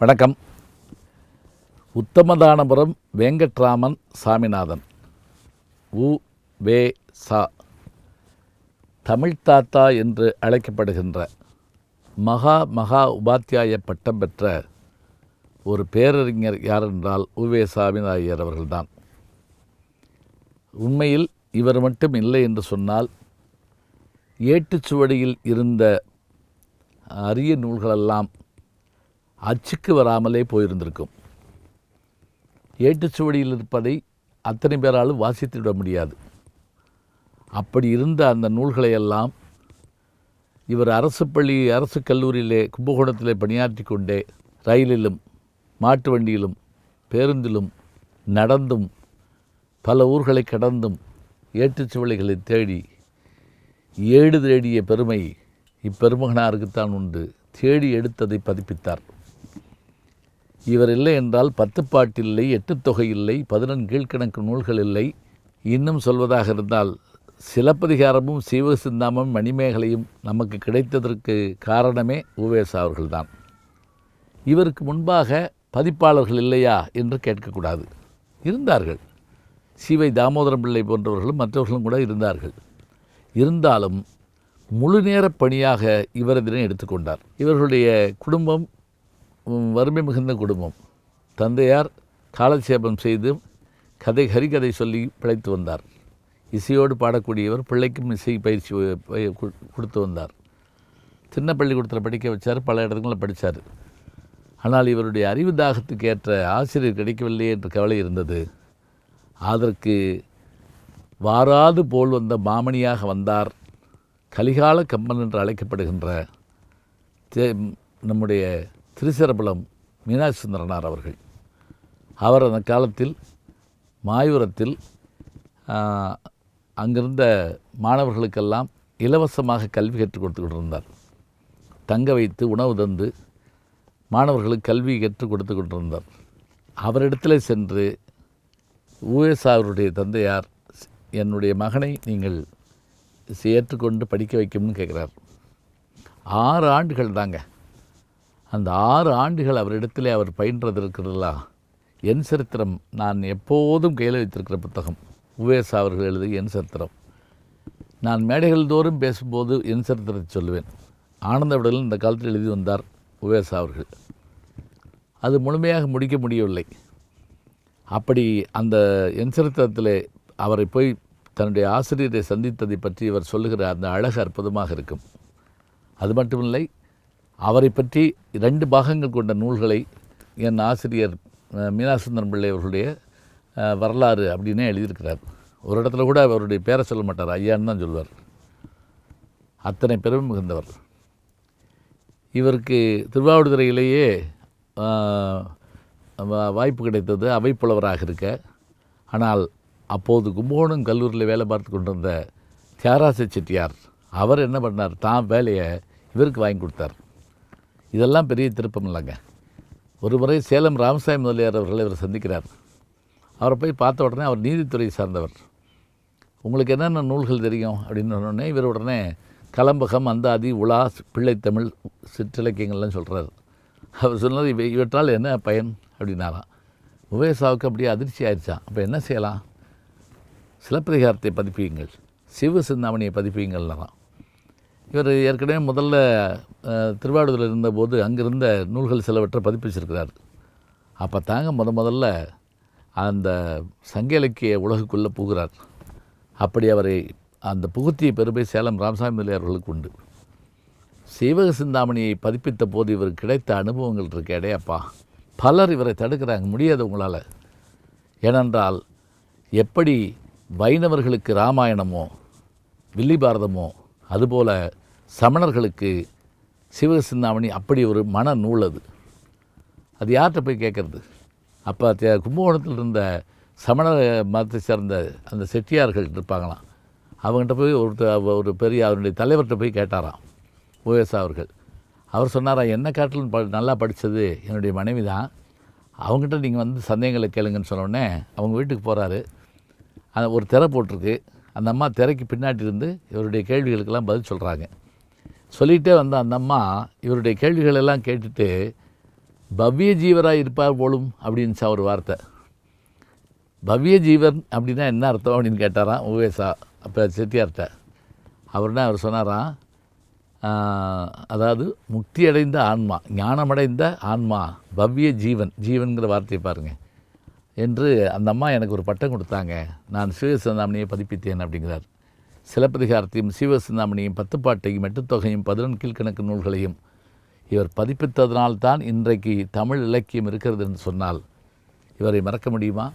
வணக்கம். உத்தமதானபுரம் வெங்கட்ராமன் சாமிநாதன். உ வே சா. தமிழ் தாத்தா என்று அழைக்கப்படுகின்ற மகா மகா உபாத்தியாய பட்டம் பெற்ற ஒரு பேரறிஞர் யாரென்றால் உவே சாமிநாயர் அவர்கள்தான். உண்மையில் இவர் மட்டும் இல்லை என்று சொன்னால் ஏட்டுச்சுவடியில் இருந்த அரிய நூல்களெல்லாம் அச்சுக்கு வராமலே போயிருந்திருக்கும். ஏட்டுச்சுவடியில் இருப்பதை அத்தனை பேராலும் வாசித்துவிட முடியாது. அப்படி இருந்த அந்த நூல்களையெல்லாம் இவர் அரசு பள்ளி அரசு கல்லூரியிலே கும்பகோணத்திலே பணியாற்றி கொண்டே ரயிலிலும் மாட்டு வண்டியிலும் பேருந்திலும் நடந்தும் பல ஊர்களை கடந்தும் ஏட்டுச்சுவடிகளை தேடி ஏடு தேடிய பெருமை இப்பெருமகனாருக்குத்தான் உண்டு. தேடி எடுத்ததை பதிப்பித்தார். இவர் இல்லை என்றால் பத்து பாட்டில்லை எட்டு தொகை இல்லை பதினெண் கீழ்க்கணக்கு நூல்கள் இல்லை. இன்னும் சொல்வதாக இருந்தால் சிலப்பதிகாரமும் சீவசிந்தாமும் மணிமேகலையும் நமக்கு கிடைத்ததற்கு காரணமே உவேசா அவர்கள்தான். இவருக்கு முன்பாக பதிப்பாளர்கள் இல்லையா என்று கேட்கக்கூடாது. இருந்தார்கள். சிவை தாமோதரம் பிள்ளை போன்றவர்களும் மற்றவர்களும் கூட இருந்தார்கள். இருந்தாலும் முழு நேர பணியாக இவர் இதனை எடுத்துக்கொண்டார் இவர்களுடைய குடும்பம் வறுமை மிகுந்த குடும்பம். தந்தையார் காலட்சேபம் செய்து கதை ஹரிகதை சொல்லி பிழைத்து வந்தார். இசையோடு பாடக்கூடியவர் பிள்ளைக்கும் இசை பயிற்சி கொடுத்து வந்தார். சின்ன பள்ளிக்கூடத்தில் படிக்க வச்சார் பல இடங்களில் படித்தார் ஆனால் இவருடைய அறிவு தாகத்துக்கு ஏற்ற ஆசிரியர் கிடைக்கவில்லை என்ற கவலை இருந்தது. அதற்கு வாராது போல் வந்த மாமணியாக வந்தார். கலிகால கம்பன் என்று அழைக்கப்படுகின்ற நம்முடைய திருச்சிரபலம் மீனாட்சி சுந்தரனார் அவர்கள். அவர் அந்த காலத்தில் மாயூரத்தில் அங்கிருந்த மாணவர்களுக்கெல்லாம் இலவசமாக கல்வி கற்றுக் கொடுத்து கொண்டிருந்தார். தங்க வைத்து உணவு தந்து மாணவர்களுக்கு கல்வி கற்றுக் கொடுத்து கொண்டிருந்தார். அவரிடத்தில் சென்று ஊஎஸ்ஆருடைய தந்தையார் என்னுடைய மகனை நீங்கள் ஏற்றுக்கொண்டு படிக்க வைக்கணும்னு கேட்குறார். ஆறு ஆண்டுகள் தாங்க. அந்த ஆறு ஆண்டுகள் அவரிடத்திலே அவர் பயின்றது என் சரித்திரம். நான் எப்போதும் கையில் வைத்திருக்கிற புத்தகம். உவேசா அவர்கள் எழுதிய என் சரித்திரம். நான் மேடைகள் தோறும் பேசும்போது என் சரித்திரத்தை சொல்லுவேன். ஆனந்த விடலில் இந்த காலத்தில் எழுதி வந்தார் உவேசா அவர்கள். அது முழுமையாக முடிக்க முடியவில்லை. அப்படி அந்த என் சரித்திரத்தில் அவரை போய் தன்னுடைய ஆசிரியரை சந்தித்ததை பற்றி இவர் சொல்லுகிற அந்த அழகு அற்புதமாக இருக்கும். அது மட்டுமில்லை அவரை பற்றி ரெண்டு பாகங்கள் கொண்ட நூல்களை என் ஆசிரியர் மீனாசுந்தரம் பிள்ளை அவர்களுடைய வரலாறு அப்படின்னே எழுதியிருக்கிறார். ஒரு இடத்துல கூட அவருடைய பேரை சொல்ல மாட்டார். ஐயான்னு தான் சொல்வார். அத்தனை பெருமை மிகுந்தவர். இவருக்கு திருவாவடுதுறையிலேயே வா- வாய்ப்பு கிடைத்தது. அவைப்புலவராக இருக்க. ஆனால் அப்போது கும்பகோணம் கல்லூரியில் வேலை பார்த்து கொண்டிருந்த தியாராச செட்டியார் அவர் என்ன பண்ணார்? தான் வேலையை இவருக்கு வாங்கி கொடுத்தார். இதெல்லாம் பெரிய திருப்பம் இல்லைங்க. ஒரு முறை சேலம் ராமசாமி முதலியார் அவர்களை இவர் சந்திக்கிறார். அவரை போய் பார்த்த உடனே அவர் நீதித்துறை சார்ந்தவர். உங்களுக்கு என்னென்ன நூல்கள் தெரியும்? அப்படின்னு உடனே இவர் உடனே கலம்பகம் அந்தாதி உலா பிள்ளைத்தமிழ் சிற்றிலக்கியங்கள்லாம் சொல்கிறார் அவர் சொன்னது இவை இவற்றால் என்ன பயன்? அப்படின்னாலாம் உபயசாவுக்கு அப்படியே அதிர்ச்சி ஆயிடுச்சான் அப்போ என்ன செய்யலாம்? சிலப்பதிகாரத்தை பதிப்பியுங்கள். சிவ சிந்தாமணியை பதிப்பியுங்கள்னாராம் இவர் ஏற்கனவே முதல்ல அஹ், இருந்தபோது அங்கிருந்த நூல்கள் சிலவற்றை பதிப்பிச்சிருக்கிறார். அப்போ தாங்க முத முதல்ல அந்த சங்க இலக்கிய உலகுக்குள்ளே புகுறார் அப்படி அவரை அந்த புகுத்திய பெருமை சேலம் ராமசாமி முதலியார் அவர்களுக்கு உண்டு. சீவக சிந்தாமணியை பதிப்பித்த போது இவர் கிடைத்த அனுபவங்கள் இருக்க இடையப்பா பலர் இவரை தடுக்கிறாங்க முடியாது உங்களால். ஏனென்றால் எப்படி வைணவர்களுக்கு ராமாயணமோ வில்லி பாரதமோ சமணர்களுக்கு சிவசிந்தாமணி அப்படி ஒரு மன நூல் அது. அது யார்கிட்ட போய் கேட்குறது? அப்போ தே- கும்பகோணத்தில் இருந்த சமண மதத்தை சேர்ந்த அந்த செட்டியார்கள் இருப்பாங்களாம். அவங்ககிட்ட போய் ஒருத்தர் ஒரு பெரிய அவருடைய தலைவர்கிட்ட போய் கேட்டாராம். ஓஎஸ் அவர்கள். அவர் சொன்னாரா என்ன காட்டிலும் ப நல்லா படித்தது என்னுடைய மனைவி தான். அவங்ககிட்ட நீங்கள் வந்து சந்தேகங்களை கேளுங்கன்னு சொன்னோடனே அவங்க வீட்டுக்கு போகிறாரு அந்த ஒரு திரை போட்டிருக்கு. அந்த அம்மா திரைக்கு பின்னாடி இருந்து இவருடைய கேள்விகளுக்கெல்லாம் பதில் சொல்கிறாங்க சொல்லிகிட்டே வந்த அந்த அம்மா இவருடைய கேள்விகளெல்லாம் கேட்டுட்டு பவ்ய ஜீவராக இருப்பார் போலும் அப்படின்னு ஒரு வார்த்தை. பவ்ய ஜீவன் அப்படின்னா என்ன அர்த்தம்? அப்படின்னு கேட்டாராம் உவேசா அப்போ செட்டியார்கிட்ட அவர்னா அவர் சொன்னாராம் அதாவது முக்தி அடைந்த ஆன்மா ஞானமடைந்த ஆன்மா பவ்ய ஜீவன் ஜீவன்கிற வார்த்தையை பாருங்கள் என்று அந்த அம்மா எனக்கு ஒரு பட்டம் கொடுத்தாங்க. நான் சிவசந்தாமணியை பதிப்பித்தேன் அப்படிங்கிறார். சிலப்பதிகாரத்தையும் சீவசிந்தாமணியும் பத்துப்பாட்டையும் எட்டுத்தொகையும் பதினொன்று கீழ்க்கணக்கு நூல்களையும் இவர் பதிப்பித்ததனால்தான் இன்றைக்கு தமிழ் இலக்கியம் இருக்கிறது என்று சொன்னால் இவரை மறக்க முடியுமா?